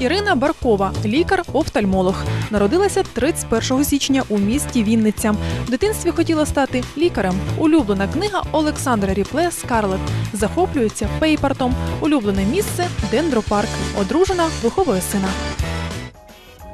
Ірина Баркова, лікар-офтальмолог. Народилася 31 січня у місті Вінниця. В дитинстві хотіла стати лікарем. Улюблена книга Олександра Ріпле Скарлет. Захоплюється пейпартом. Улюблене місце дендропарк. Одружена, виховує сина.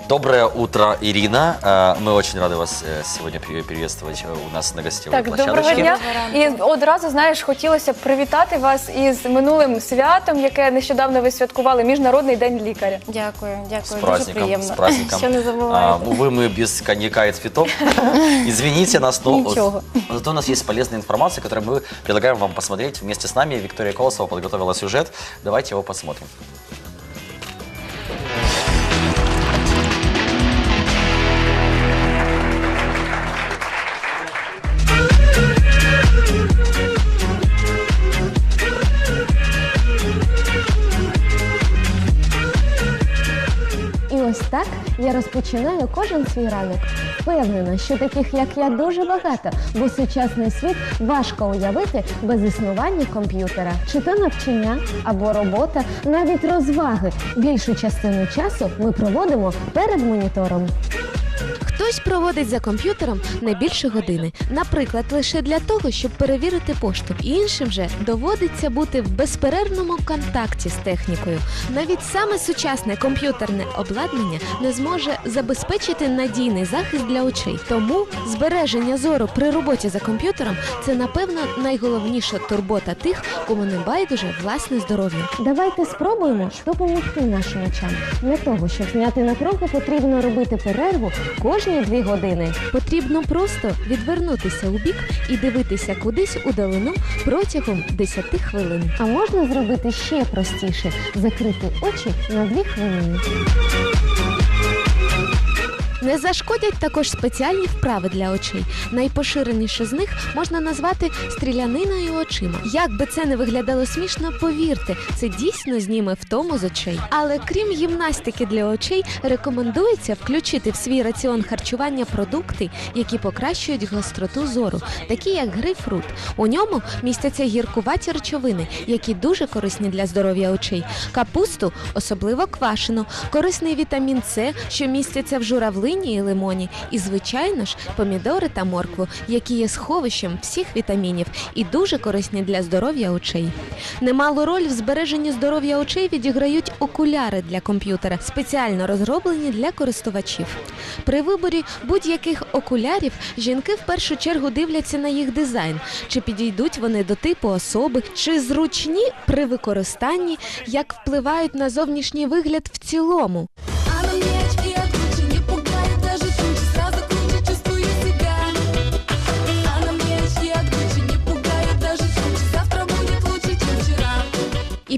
Доброе утро, Ирина. Э, Мы очень рады вас э, сегодня при- приветствовать э, у нас на гостевой Так, площадочке. доброго дня. І одразу знаєш, хотілося б привітати вас із минулим святом, яке нещодавно ви святкували Міжнародний день лікаря. Дякую, дякую. С Дуже праздником, приємно. с праздником. Що не А, забуваєте. увы, мы без коньяка и цветов. Извините нас, но Ничего. зато у нас есть полезная информация, которую мы предлагаем вам посмотреть вместе с нами. Виктория Колосова подготовила сюжет. Давайте его посмотрим. Так я розпочинаю кожен свій ранок. Впевнена, що таких як я дуже багато, бо сучасний світ важко уявити без існування комп'ютера, чи то навчання або робота, навіть розваги. Більшу частину часу ми проводимо перед монітором. Хтось проводить за комп'ютером не більше години, наприклад, лише для того, щоб перевірити пошту. Іншим же доводиться бути в безперервному контакті з технікою. Навіть саме сучасне комп'ютерне обладнання не зможе забезпечити надійний захист для очей. Тому збереження зору при роботі за комп'ютером це напевно найголовніша турбота тих, кому не байдуже власне здоров'я. Давайте спробуємо допомогти нашим очам. Для того, щоб зняти напругу, потрібно робити перерву кожні дві години. Потрібно просто відвернутися у бік і дивитися кудись удалину протягом 10 хвилин. А можна зробити ще простіше закрити очі на дві хвилини. Не зашкодять також спеціальні вправи для очей. Найпоширеніше з них можна назвати стріляниною очима. Як би це не виглядало смішно, повірте, це дійсно зніме втому з очей. Але крім гімнастики для очей, рекомендується включити в свій раціон харчування продукти, які покращують гостроту зору, такі як грейпфрут. У ньому містяться гіркуваті речовини, які дуже корисні для здоров'я очей. Капусту, особливо квашену, корисний вітамін С, що містяться в журавлині і лимоні, і, звичайно ж, помідори та моркву, які є сховищем всіх вітамінів і дуже корисні для здоров'я очей. Немалу роль в збереженні здоров'я очей відіграють окуляри для комп'ютера, спеціально розроблені для користувачів. При виборі будь-яких окулярів жінки в першу чергу дивляться на їх дизайн, чи підійдуть вони до типу особи, чи зручні при використанні, як впливають на зовнішній вигляд в цілому.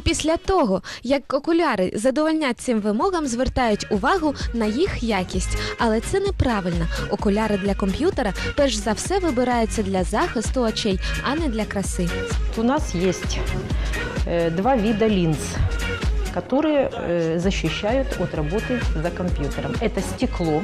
після того, як окуляри задовольнять цим вимогам, звертають увагу на їх якість. Але це неправильно. Окуляри для комп'ютера перш за все вибираються для захисту очей, а не для краси. У нас есть э, два вида линз, которые э, защищают от работы за компьютером. Это стекло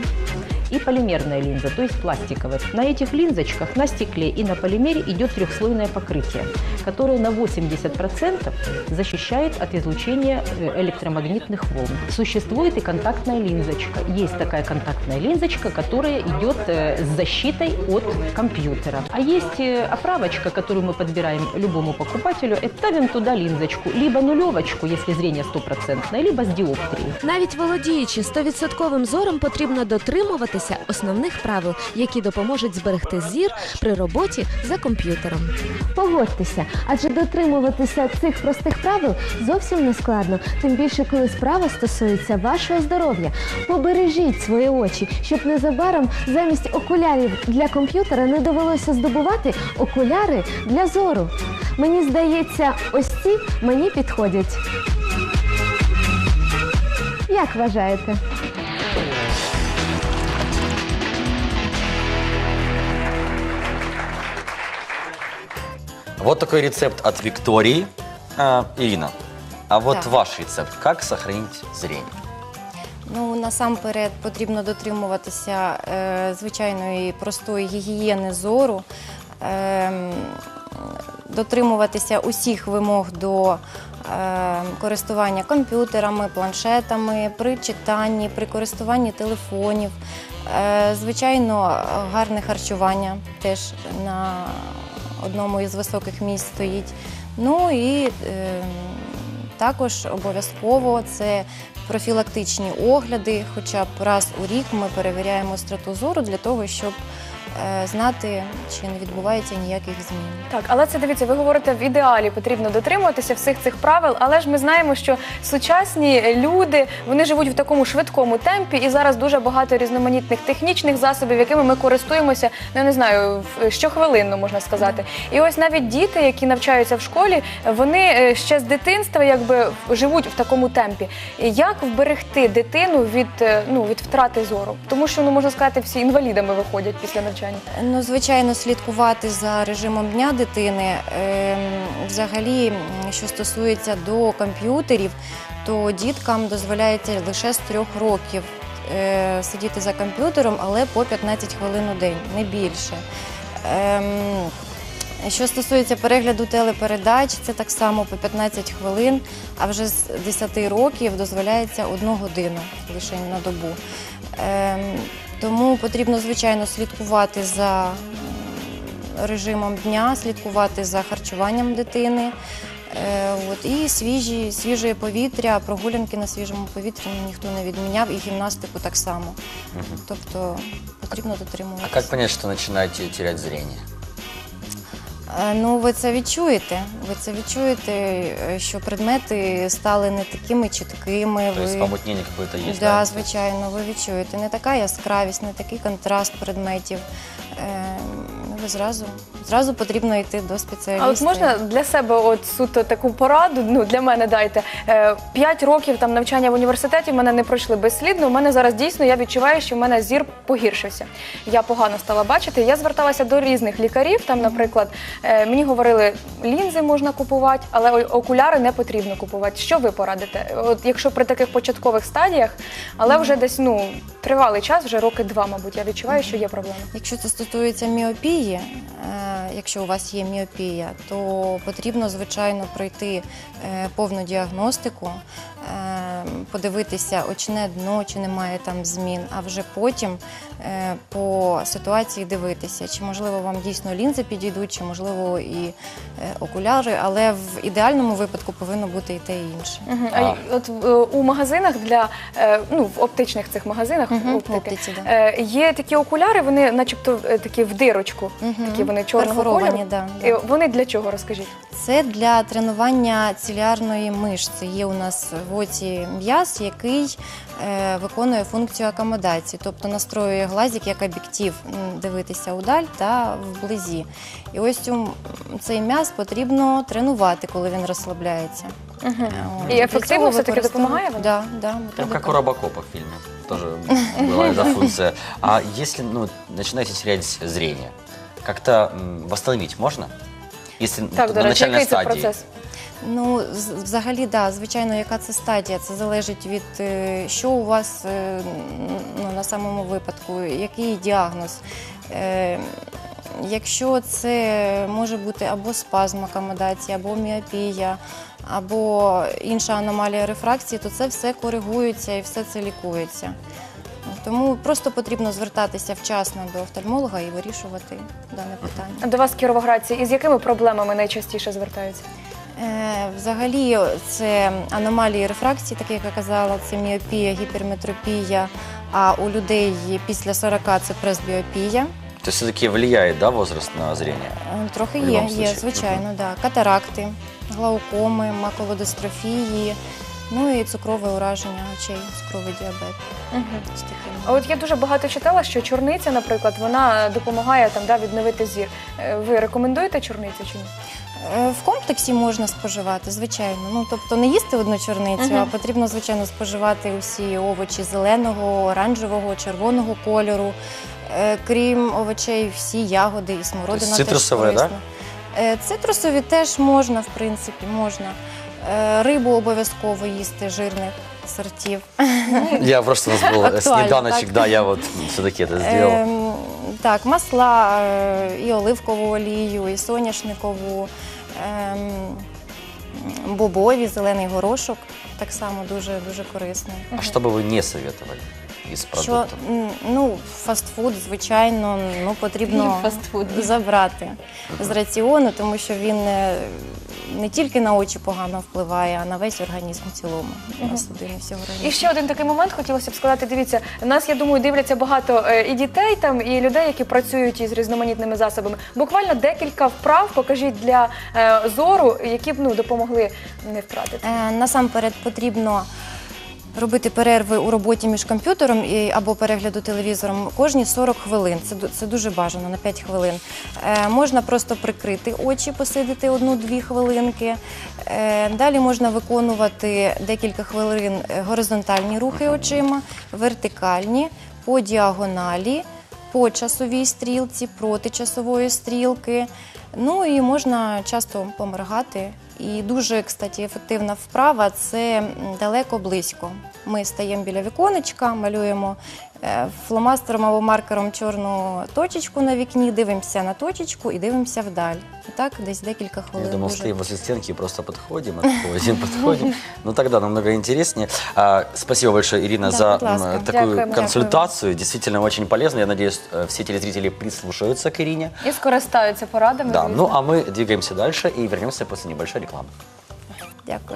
и полимерная линза, то есть пластиковая. На этих линзочках, на стекле и на полимере идет трехслойное покрытие, которое на 80% защищает от излучения э, электромагнитных волн. Существует и контактная линзочка. Есть такая контактная линзочка, которая идет э, с защитой от компьютера. А есть э, оправочка, которую мы подбираем любому покупателю, и ставим туда линзочку. Либо нулевочку, если зрение стопроцентное, либо с диоптрией. Навіть володіючи 100% зором, потрібно дотримуватися основних правил, які допоможуть зберегти зір при роботі за комп'ютером. Погодьтеся, адже дотримуватися цих простих правил зовсім не складно, тим більше, коли справа стосується вашого здоров'я. Побережіть свої очі, щоб незабаром замість окулярів для комп'ютера не довелося здобувати окуляри для зору. Мені здається, ось ці мені підходять. Як вважаєте? Вот такой рецепт от Виктории. А, Ирина, а вот Да. ваш рецепт, как сохранить зрение? Ну, насамперед потрібно дотримуватися е, звичайної простої гігієни зору, ем, дотримуватися усіх вимог до е, користування комп'ютерами, планшетами, при читанні, при користуванні телефонів. Е, звичайно, гарне харчування теж на одному із високих місць стоїть. Ну і ем, також обов'язково це профілактичні огляди, хоча б раз у рік ми перевіряємо страту зору для того, щоб знати, чи не відбувається ніяких змін. Так, але це дивіться, ви говорите, в ідеалі потрібно дотримуватися всіх цих правил, але ж ми знаємо, що сучасні люди вони живуть в такому швидкому темпі, і зараз дуже багато різноманітних технічних засобів, якими ми користуємося, ну я не знаю, щохвилинно можна сказати. І ось навіть діти, які навчаються в школі, вони е, ще з дитинства якби живуть в такому темпі. Як вберегти дитину від е, ну від втрати зору? Тому що ну можна сказати, всі інвалідами виходять після навчання. Ну, звичайно, слідкувати за режимом дня дитини. Ем, Взагалі, що стосується до комп'ютерів, то діткам дозволяється лише з трьох років е, сидіти за комп'ютером, але по 15 хвилин у день, не більше. Ем, Що стосується перегляду телепередач, це так само по 15 хвилин, а вже з 10 років дозволяється одну годину лише на добу. Тому потрібно, звичайно, слідкувати за режимом дня, слідкувати за харчуванням дитини. Е, От, і свіжі, свіже повітря, прогулянки на свіжому повітрі ніхто не відміняв, і гімнастику так само. Тобто потрібно дотримуватися. А як зрозуміти, що терять зрение? Е, Ну, ви це відчуєте. Ви це відчуєте, е, що предмети стали не такими чіткими. То есть ви... помутнение какое-то есть? Да, звичайно, ви відчуєте. Не така яскравість, не такий контраст предметів. Е, ну, зразу, зразу потрібно йти до спеціаліста. А от можна для себе от суто таку пораду, ну для мене дайте. Е, П'ять років там навчання в університеті в мене не пройшли безслідно. У мене зараз дійсно я відчуваю, що в мене зір погіршився. Я погано стала бачити. Я зверталася до різних лікарів. Там, наприклад, е, мені говорили, лінзи можна купувати, але окуляри не потрібно купувати. Що ви порадите? От якщо при таких початкових стадіях, але вже десь ну тривалий час, вже роки два, мабуть, я відчуваю, що є проблема. Якщо це стосується міопії, е, якщо у вас є міопія, то потрібно, звичайно, пройти е, повну діагностику, подивитися очне дно, чи немає там змін, а вже потім е, по ситуації дивитися, чи можливо вам дійсно лінзи підійдуть, чи можливо і е, окуляри, але в ідеальному випадку повинно бути і те, і інше. А А. от е, у магазинах для ну в оптичних цих магазинах оптики, в оптиці, да. є такі окуляри, вони, начебто, такі в дирочку, такі вони чорного кольору. да, да. вони для чого розкажіть? Це для тренування цілярної мишці. Є у нас в оці м'яз, який е, виконує функцію акомодації, тобто настроює глазик як об'єктив дивитися удаль та вблизі. І ось цю, цей м'яз потрібно тренувати, коли він розслабляється. От. І ефективно все-таки допомагає вам? Да, да, Прям как у Робокопа в фильме. Тоже была эта функция. А если ну, начинаете терять зрение, как-то м, восстановить можно? Если Так, на до речі, начальной який це стадии. процес? Ну, взагалі, да, звичайно, яка це стадія? Це залежить від е, що у вас е, ну, на самому випадку, який діагноз. Е, Якщо це може бути або спазм акомодації, або міопія, або інша аномалія рефракції, то це все коригується і все це лікується. Тому просто потрібно звертатися вчасно до офтальмолога і вирішувати дане питання. До вас кіровоградці, із якими проблемами найчастіше звертаються? Е, Взагалі, це аномалії рефракції, так як я казала, це міопія, гіперметропія. А у людей після 40 це пресбіопія. То есть все-таки влияет, да, возраст на зрение? Е, Трохи В є, є, звичайно, да. катаракти, глаукоми, макулодистрофії, ну і цукрове ураження очей, цукровий діабет. А от я дуже багато читала, що чорниця, наприклад, вона допомагає там да, відновити зір. Е, Ви рекомендуєте чорницю чи ні? Е, В комплексі можна споживати, звичайно. Ну тобто не їсти одну чорницю, Мгм. а потрібно звичайно споживати усі овочі зеленого, оранжевого, червоного кольору. Е, Крім овочей, всі ягоди і смородина. Тобто цитрусові, теж корисна. Е, Цитрусові теж можна, в принципі, можна. Е, Рибу обов'язково їсти жирних сортів. Я просто у нас был Актуально, снеданочек, так? да, я вот все-таки это сделал. Ем, так, масла, е, і оливкову олію, і соняшникову, бобові, зелений горошок. Так само дуже дуже корисно. А что бы вы не советовали из Що м, ну, фастфуд, звичайно, ну потрібно Фастфуд. забрати з раціону, тому що він е, не тільки на очі погано впливає, а на весь організм в цілому, на судини всього І організму. ще один такий момент хотілося б сказати. Дивіться, нас я думаю, дивляться багато е, і дітей там, і людей, які працюють із різноманітними засобами. Буквально декілька вправ покажіть для е, зору, які б ну допомогли не втратити. Е, Насамперед потрібно робити перерви у роботі між комп'ютером і, або перегляду телевізором кожні 40 хвилин. Це, це дуже бажано на 5 хвилин. Е, можна просто прикрити очі, посидіти одну-дві хвилинки. Е, далі можна виконувати декілька хвилин е, горизонтальні рухи очима, вертикальні, по діагоналі, по часовій стрілці, проти часової стрілки. Ну і можна часто поморгати. І дуже, кстати, ефективна вправа це далеко-близько. Ми стаємо біля віконечка, малюємо фломастером або маркером чорну точечку на вікні, дивимося на точечку і дивимося вдаль. І так десь декілька хвилин. Я думал, дуже стоим возле стенки и просто подходим, отходим, подходим. Ну тогда намного интереснее. А, Спасибо большое, Ирина, Да, за будь ласка. м, такую Дякуємо. консультацию. Действительно очень полезно. Я надеюсь, э, все телезрители прислушаются к Ирине. І скористаються порадами. Да. звісно. Ну а мы двигаемся дальше и вернемся после небольшой рекламы. Дякую.